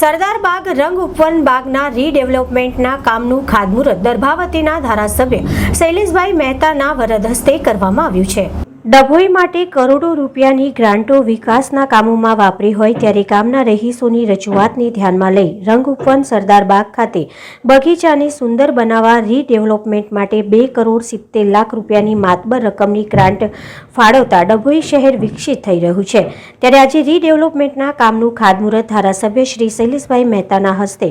સરદાર બાગ રંગ ઉપવન બાગના રીડેવલપમેન્ટના કામનું ખાતમુહૂર્ત દર્ભાવતીના ધારાસભ્ય શૈલેષભાઈ મહેતાના વરદ હસ્તે કરવામાં આવ્યું છે. ડભોઈ માટે કરોડો રૂપિયાની ગ્રાન્ટો વિકાસના કામોમાં વાપરી હોય ત્યારે ગામના રહીશોની રજૂઆતને ધ્યાનમાં લઈ રંગ ઉપવન સરદાર બાગ ખાતે બગીચાને સુંદર બનાવવા રીડેવલપમેન્ટ માટે બે કરોડ સિત્તેર લાખ રૂપિયાની માતબર રકમની ગ્રાન્ટ ફાળવતા ડભોઈ શહેર વિકસિત થઈ રહ્યું છે. ત્યારે આજે રીડેવલપમેન્ટના કામનું ખાતમુહૂર્ત ધારાસભ્ય શ્રી શૈલેષભાઈ મહેતાના હસ્તે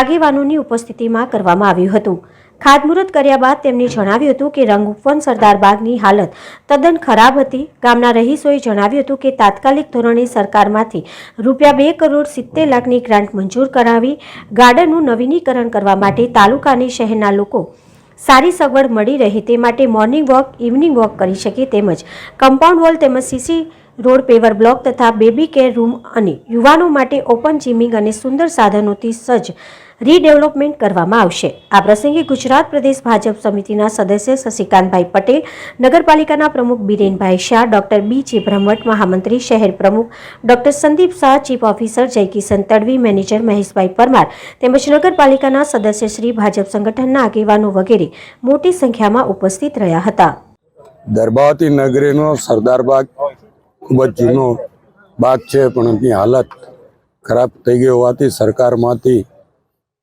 આગેવાનોની ઉપસ્થિતિમાં કરવામાં આવ્યું હતું. ખાતમુહૂર્ત કર્યા બાદ તેમણે જણાવ્યું હતું કે રંગ ઉપવન સરદાર બાગની હાલત તદ્દન ખરાબ હતી. ગામના રહીશોએ જણાવ્યું હતું કે તાત્કાલિક ધોરણે સરકારમાંથી રૂપિયા બે કરોડ સિત્તેર લાખની ગ્રાન્ટ મંજૂર કરાવી ગાર્ડનનું નવીનીકરણ કરવા માટે તાલુકા અને શહેરના લોકો સારી સગવડ મળી રહે તે માટે મોર્નિંગ વોક, ઇવનિંગ વોક કરી શકે તેમજ કમ્પાઉન્ડ વોલ તેમજ સીસી રોડ પેવર બ્લોક તથા બેબી કેર રૂમ અને યુવાનો માટે ઓપન જીમિંગ અને સુંદર સાધનોથી સજ્જ રીડેવલપમેન્ટ કરવામાં આવશે. આ પ્રસંગે ગુજરાત પ્રદેશ ભાજપ સમિતિના સદસ્ય શશિકાંતભાઈ પટેલ, નગરપાલિકાના પ્રમુખ બિરેનભાઈ શાહ, ડોક્ટર બી જે બ્રહ્મટ, મહામંત્રી, શહેર પ્રમુખ doctor Sandeep Shah, chief officer Jaykishan Tadvi, manager Maheshbhai Parmar તેમજ નગરપાલિકાના સદસ્ય શ્રી ભાજપ સંગઠનના આગેવાનો વગેરે મોટી સંખ્યામાં ઉપસ્થિત રહ્યા હતા. દરબાવતી નગરીનો સરદાર બાગ ખૂબ જ જૂનો બાગ છે, પણ એની હાલત ખરાબ થઈ ગઈ હોવાથી સરકારમાંથી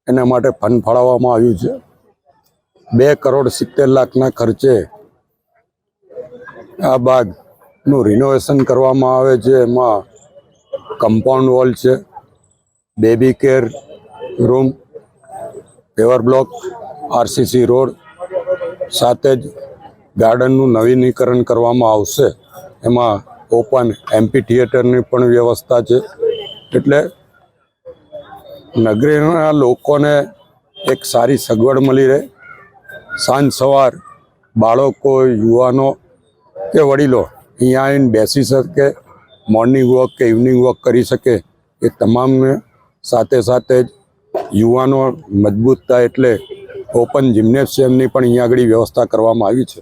એના માટે ફંડ ફાળવવામાં આવ્યું છે. બે કરોડ સિત્તેર લાખના ખર્ચે આ બાગનું રિનોવેશન કરવામાં આવે છે. એમાં કમ્પાઉન્ડ વોલ છે baby care room paver block RCC road સાથે જ ગાર્ડનનું નવીનીકરણ કરવામાં આવશે. એમાં ઓપન એમ્પી થિયેટરની પણ વ્યવસ્થા છે. એટલે નગરીના લોકોને એક સારી સગવડ મળી રહે. સાંજ સવાર બાળકો, યુવાનો કે વડીલો અહીંયા આવીને બેસી શકે મોર્નિંગ વોક કે ઇવનિંગ વોક કરી શકે એ તમામને સાથે સાથે જ યુવાનો મજબૂત થાય એટલે ઓપન જિમ્નેશિયમની પણ અહીંયા આગળ વ્યવસ્થા કરવામાં આવી છે.